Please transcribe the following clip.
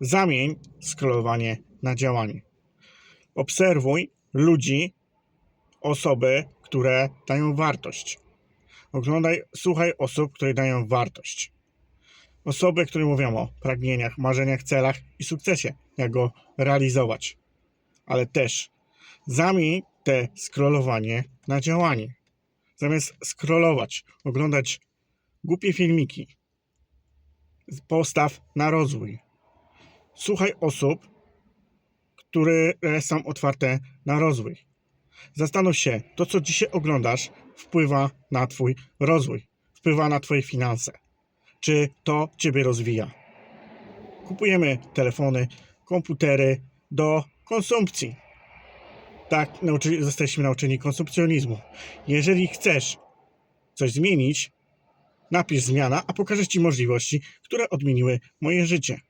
Zamień scrollowanie na działanie. Obserwuj ludzi, osoby, które dają wartość. Oglądaj, słuchaj osób, które dają wartość. Osoby, które mówią o pragnieniach, marzeniach, celach i sukcesie, jak go realizować. Ale też zamień te scrollowanie na działanie. Zamiast scrollować, oglądać głupie filmiki, postaw na rozwój. Słuchaj osób, które są otwarte na rozwój. Zastanów się, to co dzisiaj oglądasz wpływa na Twój rozwój, wpływa na Twoje finanse. Czy to Ciebie rozwija? Kupujemy telefony, komputery do konsumpcji. Tak, nauczy, zostaliśmy nauczeni konsumpcjonizmu. Jeżeli chcesz coś zmienić, napisz zmiana, a pokażę Ci możliwości, które odmieniły moje życie.